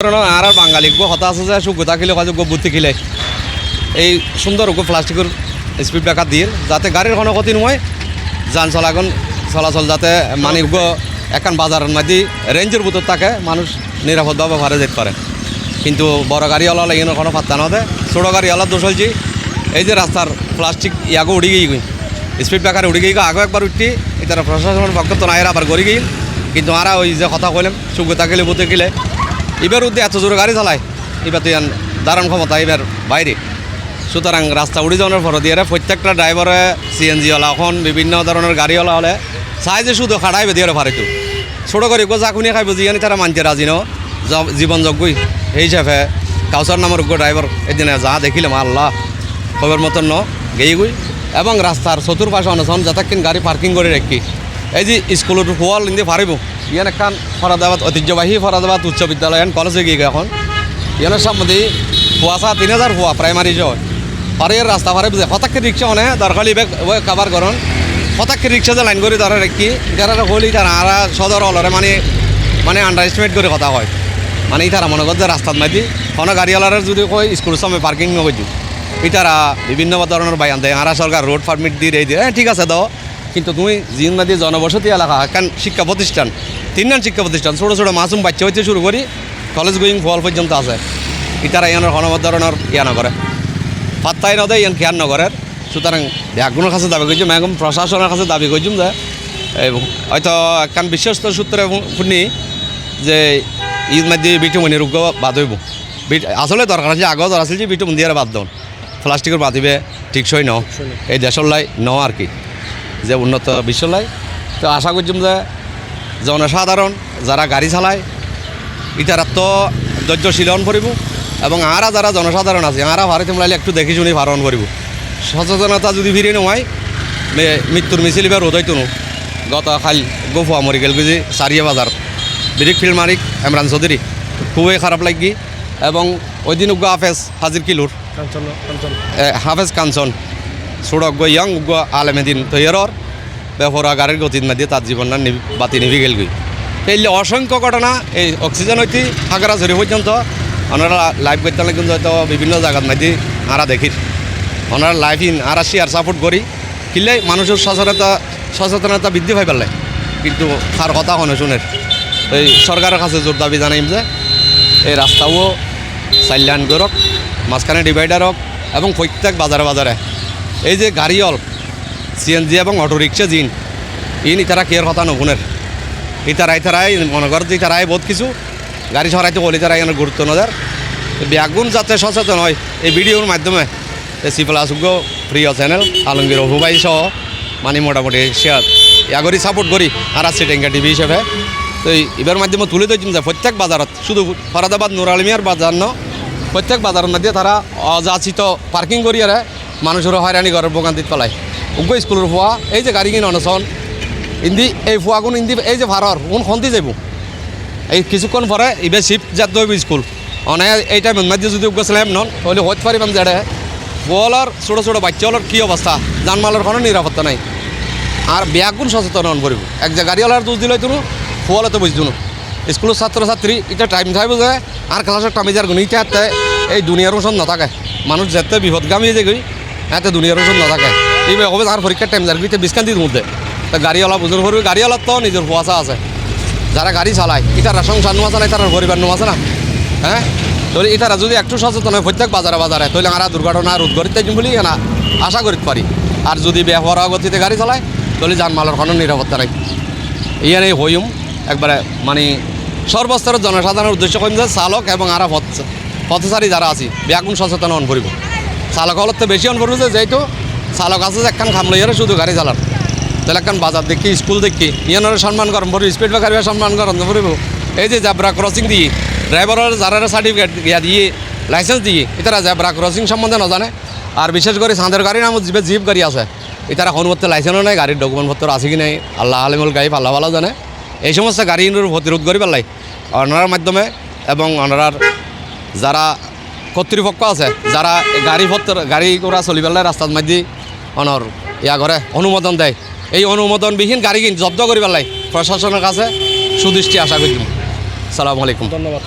আর আর বাঙালি। হতা আছে যে সুগতা খেলে গো বুদ্ধি খেলে এই সুন্দর প্লাস্টিকের স্পিড ব্রেকার দিয়ে। যাতে গাড়ির কোনো ক্ষতি নয় যান চলাগন, চলাচল যাতে মানে এখন বাজারের মধ্যে রেঞ্জের ভিতর থাকে মানুষ নিরাপদভাবে ভারে যেতে পারে কিন্তু বড় গাড়িওয়ালা এখানে কোনো পাত্তা না দেয় ছোটো গাড়িওয়ালা দোষ হয়েছি এই যে রাস্তার প্লাস্টিক ইয়াগো উড়ি গিয়ে স্পিড ব্রেকার উড়ি গিয়ে আগে একবার উঠতি এটা প্রশাসনের পক্ষ তো নাই আবার গড়ি গিয়ে কিন্তু আরা ওই যে কথা কইলাম সুগতা গেলে বুতে গেলে এবার উদ্দে এত জোরে গাড়ি চালায়। এবার তো ইয়ান দারুণ ক্ষমতা, এবার বাইরে। সুতরাং রাস্তা উড়ি যাওয়ার পর দিয়ে প্রত্যেকটা ড্রাইভারে সিএনজিওয়ালা এখন বিভিন্ন ধরনের গাড়িওয়ালা হলে চাই যে শুধু খাড়াইবে দিয়ে পারে তো। ছোটো করে চাকুনি খাইব জিয়ানি তারা মানতে রাজি ন। জীবনযোগ্যই সেই হিসাবে কাউসার নামের ড্রাইভার এদিনে যা দেখিলাম আল্লাহ খবর মতন ন গেই এবং রাস্তার চতুর্পাশে অনশন যতক্ষণ গাড়ি পার্কিং করে রাখি এই যে স্কুলের হোয়াল ইন্দি পারিব ইয়ান এখন ফরাদাবাদ ঐতিহ্যবাহী ফরাদাবাদ উচ্চ বিদ্যালয় এন কলেজে গিয়ে এখন। ইয়ানের সম্বন্ধে ফুয়াশা তিন হাজার ফুয়া প্রাইমারি জয় আর রাস্তা পারে বুঝে হতাক্ষে রিক্সা অনে দরকারি বেগ কাবার করন হতাক্ষে রিক্সা যে লাইন করে ধরে রাখি যারা হলি তারা সদর অলরে মানে মানে আন্ডার এস্টিমেট করে কথা হয় মানে ইতারা মনে করছে রাস্তাত মাঝি কোনো গাড়িওয়ালার যদি কই স্কুলের সময় পার্কিং নগর ইতারা বিভিন্ন ধরনের বায়ান দেয় আরা সরকার রোড পারমিট দিয়ে দিয়ে ঠিক আছে দাও কিন্তু তুমি জিন নদী জনবসতি এলাকা কারণ শিক্ষা প্রতিষ্ঠান তিনজন শিক্ষা প্রতিষ্ঠান ছোটো ছোটো মাসুম বাচ্চা হইতে শুরু করি কলেজ গোয়িং ফল পর্যন্ত আছে। ইতারা ইয়ানোর কোনো ধরনের ইয়া নকরে পাত্তাই নদে ইয়ান খেয়াল নগরের সুতরাং ব্যাগুনের কাছে দাবি করছি ম্যাগম প্রশাসনের কাছে দাবি করছুম যে হয়তো একখান বিশ্বস্ত সূত্রে শুনি যে ঈদ মধ্যে বিটুমনি রোগ বাদ হইব। বিট আসলে দরকার আছে আগেও দরকার আছে যে বিটুমন দিয়ে বাদ দন। প্লাস্টিকের বাদিবে টিকসই ন। এই দেশের লাই ন আর কি। যে উন্নত বিশ্বের লাই তো আশা করছুম যে জনসাধারণ যারা গাড়ি চালায় ইটার তো ধৈর্যশীলন করিব এবং আরা যারা জনসাধারণ আছে আরা ভারতে মিলাইলে একটু দেখি শুনি পালন করিব সচেতনতা যদি ফিরে নয় মৃত্যুর মিছিল এবার রোদ হইতো গত খাল গোফুয়া মরি গেল বুঝি সারিয়া বাজার। বিরিক ফিল্ড মারিক এমরান চৌধুরী খুবই খারাপ লাগি এবং ওই দিন হাফেজ হাজির কিলুর। হাফেজ কাঞ্চন। সুড়ক গৈ ইয়াং উগ্র আলেমেদিন তৈয়রর বেফরা গাড়ির গতির মধ্যে তার জীবনটা বাতি নিভি গেল গই এই অসংখ্য ঘটনা এই অক্সিজেন হইতে হাগরাঝরি পর্যন্ত ওনারা লাইভ করতে কিন্তু হয়তো বিভিন্ন জায়গার মধ্যে আরা দেখি ওনারা লাইফ ইন আরা শেয়ার সাপোর্ট করি কিনলে মানুষের সচেতনতা সচেতনতা বৃদ্ধি পাই পেলাই কিন্তু তার কথা কোনো শুনের এই সরকারের কাছে জোর দাবি জানাইম যে এই রাস্তাও চাইল্যান্ড করক মাঝখানে ডিভাইডার হোক এবং প্রত্যেক বাজারে বাজারে এই যে গাড়িওল সিএনজি এবং অটো রিক্সা জিন, ইন ইতারা কেয়ার কথা নগুনের ইতারা ইতারাই মনে কর যে ইতারাই বহুত কিছু, গাড়ি সরাইতে বলি তারা এখানে গুরুত্ব নদের ব্যাগুন যাতে সচেতন হয়, এই ভিডিওর মাধ্যমে। সি প্লাস প্রিয় চ্যানেল, আলমগীর অভুবাই সহ মানে মোটামুটি শেয়ার ইয়া করি সাপোর্ট করি, আর আছে টেঙ্কা টিভি হিসেবে। তো এবার মাধ্যমে তুলে ধরছেন যে প্রত্যেক বাজারত, শুধু ফরাদাবাদ নুর আলমিয়ার বাজার ন, প্রত্যেক বাজারের মধ্যে তারা অযাচিত পার্কিং করি আর মানুষের হয়রানি ঘরের ভোগান্তিত পেলায় উগ্র স্কুলের ফুয়া এই যে গাড়ি কিনে অনশন ইন্দি, এই ফুয়াগুন ইন্দি, এই যে ভাড়ার কোন খন্তি যাব এই কিছুক্ষণ পরে এবার শিফট যাত হইব স্কুল। অনে, এই টাইম মধ্যে যদি উগ্র স্ল্যাম নন, তাহলে হতে পারিবাম জেডে বলার, ছোটো ছোটো বাচ্চাগুলোর কী অবস্থা? জানমালের কোনো নিরাপত্তা নাই। আর ব্যাগুন সচেতন করিব এক যে গাড়িওয়ালার দোষ দিলে তুমি ফুয়ালে তো বুঝতো না স্কুলের ছাত্র ছাত্রী এটা টাইম থাকবে যে, আর ক্লাসের টামি যার গুণ ইটা এই দুনিয়ার ওষুধ নাথাকে মানুষ যেতে বিপদগামী যে গই। এতে দুনিয়ার ওষুধ নাথাকে। এই হবে আর পরীক্ষার টাইম যার গিতে বিস্কান্তির মধ্যে তা গাড়িওয়ালা বুঝুন করবে গাড়িওয়ালার তো নিজের ফুয়াশা আছে। যারা গাড়ি চালায় ইটারা সংসার নোয়া চালায় তারা পরিবার নোয়া আছে না হ্যাঁ তাহলে ইতারা যদি একটু সচেতন হয় প্রত্যেক বাজারে বাজারে তাহলে আমরা দুর্ঘটনা রোধ করিতে বলি না আশা করিতে পারি আর যদি ব্যবহার গতিতে গাড়ি চালায়, তাহলে যানমালের কোনো নিরাপত্তা নাই। ইয়ান এই হইম একবারে মানে সর্বস্তরের জনসাধারণের উদ্দেশ্য করিম যে চালক এবং আরা পথ পথচারী যারা আছি ব্যাগুন সচেতন হন চালক হলতে বেশি হন করব যে যেহেতু চালক আছে যে একখান খাম লইয়ারে শুধু গাড়ি চালান। তাহলে একখান বাজার দেখি, স্কুল দেখি। ইয়ানোর সম্মান করম পড়ব স্পিড ব্রেকার সম্মান করম পড়ব এই যে জাবরা ক্রসিং দিয়ে ড্রাইভারের যারা সার্টিফিকেট ইয়া দিয়ে লাইসেন্স দিয়ে, এটারা জাবরা ক্রসিং সম্বন্ধে নজানে। আর বিশেষ করে সাঁদের গাড়ি নামত যে জিপ গাড়ি আছে। এটারা হনুমত্তে লাইসেন্সও নাই, গাড়ির ডকুমেন্ট পত্র আছে কি নাই, আল্লাহ আলিমুল গাড়ি পাল্লা ভালো জানে। এই সমস্ত গাড়ির প্রতিরোধ করি পেলাই অনারার মাধ্যমে এবং অনারার যারা কর্তৃপক্ষ আছে যারা গাড়ি পত্র গাড়ি ঘোড়া চলি পেলাই রাস্তার মধ্যে অনর ইয়া করে অনুমোদন দেয়। এই অনুমোদনবিহীন গাড়ি কিন্তু জব্দ করি পেলাই প্রশাসনের কাছে সুদৃষ্টি আশা করি সালামু ধন্যবাদ।